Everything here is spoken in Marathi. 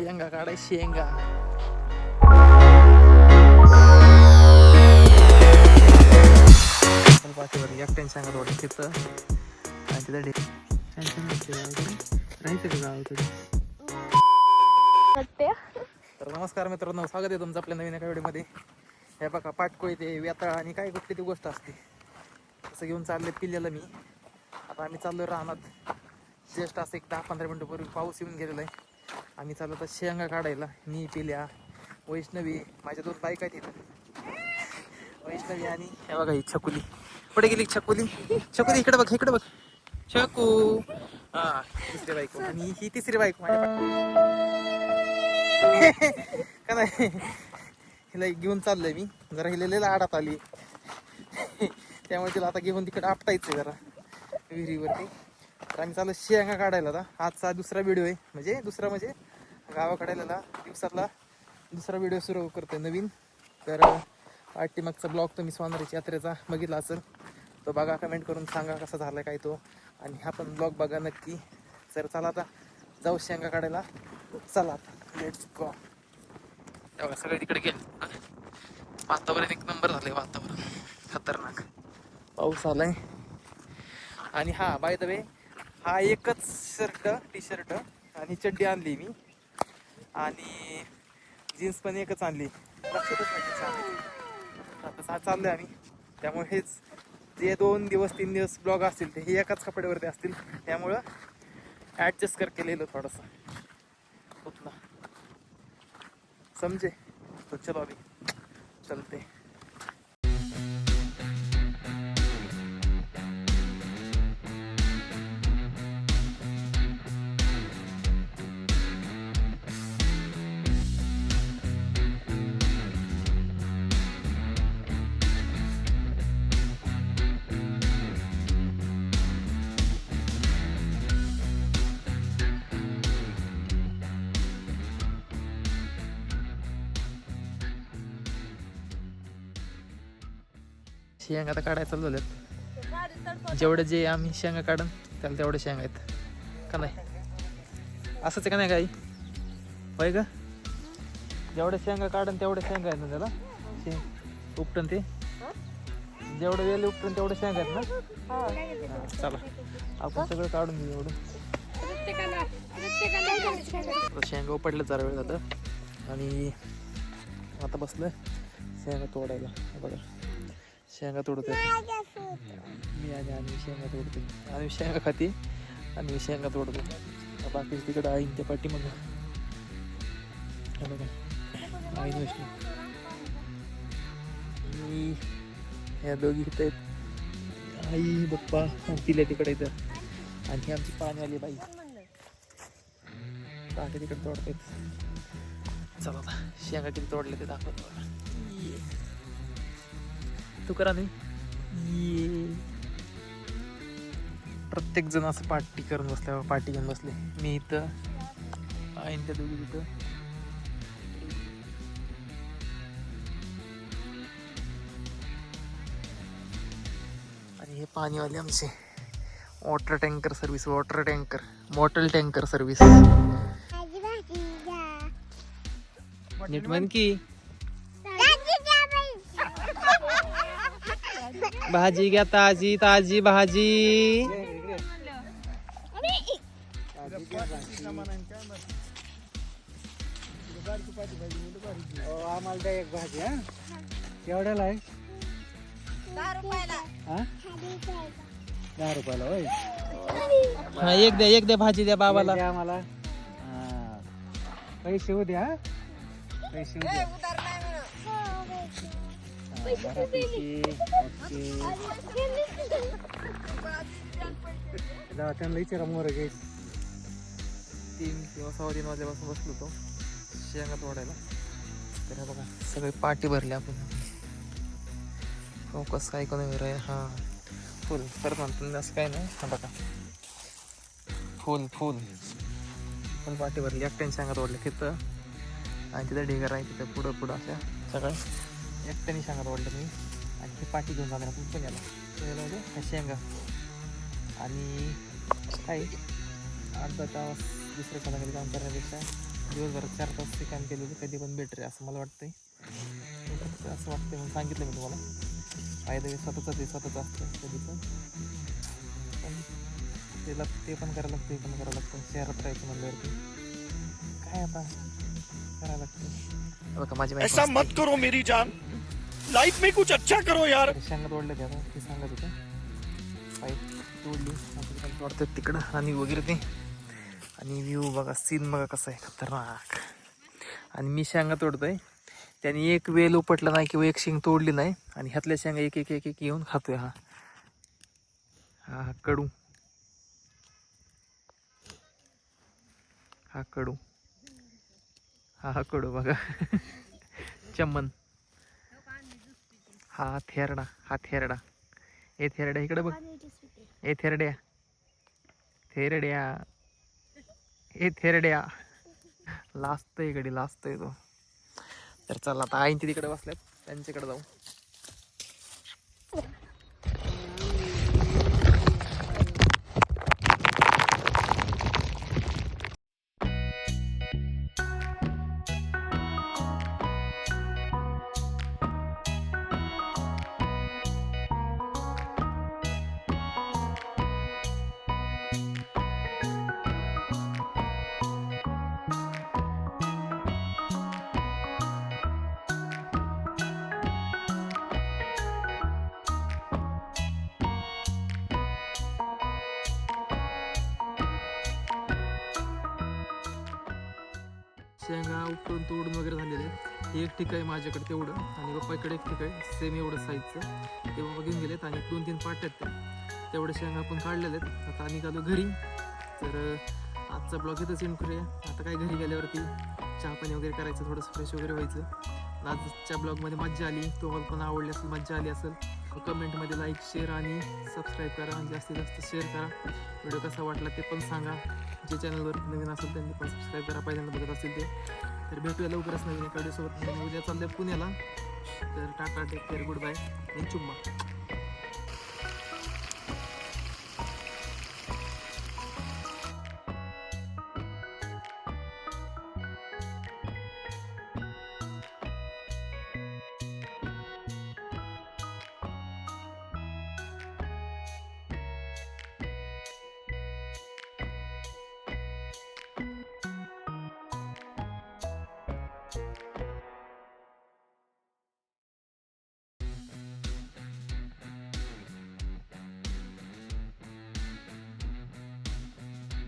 शेंगा काढाय शेंगा. पाठीवर एकट्याने तिथं आणि तिथं डे राहायचं का गावात तर नमस्कार मित्रांनो स्वागत आहे तुमचं आपल्या नवीन एका व्हिडिओमध्ये. हे बघा पाटकोळी ते व्यताळ आणि काय कुठली ती गोष्ट असते. तसं घेऊन चालले पिल्ल्याला मी. आता आम्ही चाललो रानात. जस्ट असं एक दहा पंधरा मिनटापूर्वी पाऊस येऊन गेलेला आहे. आम्ही चालू आता शेंगा काढायला मी पिल्या वैष्णवी माझ्या दोन बाईक आहेत इथं. वैष्णवी आणि हे बघा ही छकुली. पुढे गेली छकुली? छकुली इकडे बघ इकडे बघ. छकू. हा तिसरी बायको. आणि ही तिसरी बायको माझ्या का नाही? हिला घेऊन चाललोय मी. जरा हिलेलेला आडात आली. त्यामुळे तिला आता घेऊन तिकडे आपटायचं जरा. विहिरीवरती. तर आम्ही चालू शेंगा काढायला आता. आजचा दुसरा व्हिडिओ आहे. म्हणजे दुसरा म्हणजे गावाकडायला दिवसातला दुसरा व्हिडिओ सुरू करतोय नवीन. तर पाठीमागचा ब्लॉग तुम्ही सोनारीच्या यात्रेचा बघितला असेल. तो बघा कमेंट करून सांगा कसा झाला काय तो. आणि हा पण ब्लॉग बघा नक्की. तर चला आता जाऊ शेंगा काढायला. चला आता. लेट्स गो तेव्हा सगळे तिकडे गेले. वातावरण एक नंबर झालंय वातावरण. खतरनाक. पाऊस आलाय. आणि हा बाय द वे हा एकच शर्ट टी शर्ट आणि चड्डी आणली मी. आणि जीन्स पण एकच आणली. लक्षातच नाही आता चा- चाललोय आम्ही त्यामुळे हेच जे दोन दिवस तीन दिवस ब्लॉग असतील ते हे एकाच कपड्यावरती असतील. त्यामुळं ॲडजस्ट कर केलेलं थोडंसं. उतना समजे. तो चलो अभी. चलते. शेंगा आता काढायला चालू झाल्यात. जेवढे जे आम्ही शेंगा काढन त्याला तेवढे शेंगा आहेत. का नाही? असंच आहे का नाही काही? होय का? जेवढे शेंगा काढन तेवढे शेंगा आहेत ना त्याला? शेंग उपटन ते? जेवढं वेळ उपटन तेवढे शेंगा आहेत ना? हा, चला. आपण सगळं काढून घेऊ एवढं. शेंगा उपटलं जरा वेळ झालं आणि आता बसलं शेंगा तोडायला. बघा. शेंगा तोडतोय. मी आणि आणि शेंगा तोडते आणि शेंगा खाते आणि मी शेंगा तोडतो बाकी तिकडं आईन त्या पाठी मग. आईन वैष्णव मी ह्या दोघी इथं आहेत. आई आणि तिला तिकडे इथं आणि ही आमची पाणीवाली बाई. काटे तिकडे तोडतायत. चला शेंगा किती तोडले ते दाखवतो. मला. ये. तू करा नाही ये प्रत्येक जण असं पार्टी करून बसल्यावर पार्टी घेऊन बसले मी इथं आईन त्या दोघी तिथं आणि हे पाणीवाले आमचे water tanker service water tanker bottle tanker service नीट म्हण की भाजी घ्या ताजी ताजी भाजी. आम्हाला द्या एक भाजी हा. केवढ्याला आहे? हा? दहा रुपयाला होय? हा एक द्या एक द्या भाजी द्या बाबाला. द्या आम्हाला. हा. पैसे उद्या हा? पैसे उद्या बऱ्यापैकी. ओके. जाऊ, त्यांना विचारा मोर घ्यायच तीन किंवा सव्वा तीन वाजल्यापासून बसलो होतो. शेंगा तोडायला. तर बघा सगळे पाठी भरले आपण. फोकस काय कोणी रे हा. फुल परत म्हणतो असं काय नाही. हा बघा. फुल फुल पण पाठी भरली. एकट्याने शेंगा तोडल्या तिथं. आणि तिथं ढेगर आहे तिथं पुढं पुढं अशा सगळं एकट्याने शेंगा तोडल्या मी. आणि ती पाठी घेऊन जाणार आपण पुण्याला पुण्याला ह्या शेंगा. आणि काय अर्धा तास दुसऱ्या कोणाकडे काम करण्यापेक्षा दिवसभरात चार तास ते काम केलेलं कधी पण बेटर आहे असं मला वाटतंय. असं वाटतंय म्हणून सांगितलं मी तुम्हाला. फायदा हे स्वतःचं ते स्वतःचं असतं कधी पण पण त्याला ते पण करायला लागतं हे पण करावं लागतं. शहरात राहायचं म्हणल्यावरती. काय आता? करावं लागतं. बघा माझी बायको ऐसा. मत करो मेरी जान। लाइफ में कुछ अच्छा करो यार। शेंगात ओढलं ते आता ते सांगत होतं. पाईप तोडली आता वाटतं तिकडं आणि वगैरे ते. आणि व्ह्यू बघा सीन बघा कसा आहे खतरनाक. आणि मी शेंगा तोडतोय. त्याने एक वेल उपटला नाही किंवा एक शेंग तोडली नाही. आणि ह्यातल्या शेंगा एक एक एक एक घेऊन खातोय हा. हा हा कडू. हा कडू. हा हा कडू बघा. चमन. हा थेरडा हा थेरडा. ए थेरड्या इकडे बघ. ए थेरड्या. थेरड्या. ए थेरड्या. लाजतोय इकडे लाजतोय तो. तर चला आता आईंची तिकडे बसल्यात. त्यांच्याकडे जाऊ. शेंगा उपटून तोडून वगैरे झालेले आहेत. हे एक ठिकाण आहे माझ्याकडे तेवढं. आणि पप्पाकडे एक ठिकाण सेम एवढं साईजचं ते बाबा घेऊन गेलेत आणि दोन तीन पाट्यात आहेत ते तेवढे शेंगा आपण काढलेले आहेत. आता आम्ही गेलो घरी. तर आजचा ब्लॉग इथंच एंड करूया. आता काय घरी गेल्यावरती चहा पाणी वगैरे करायचं थोडंसं फ्रेश वगैरे व्हायचं. आजच्या ब्लॉगमध्ये मज्जा आली. तुम्हाला पण आवडली असेल मज्जा आली असेल. कमेंटमध्ये लाईक शेअर आणि सबस्क्राईब करा आणि जास्तीत जास्त शेअर करा. व्हिडिओ कसा वाटला ते पण सांगा. जे चॅनलवर नवीन असेल त्यांनी पण सबस्क्राईब करा. पहिल्यांदा बघत असेल ते. तर भेटूया लवकरच नवीन एका व्हिडिओसोबत उद्या चाललंय पुण्याला. तर tata take care good bye आणि चुम्मा.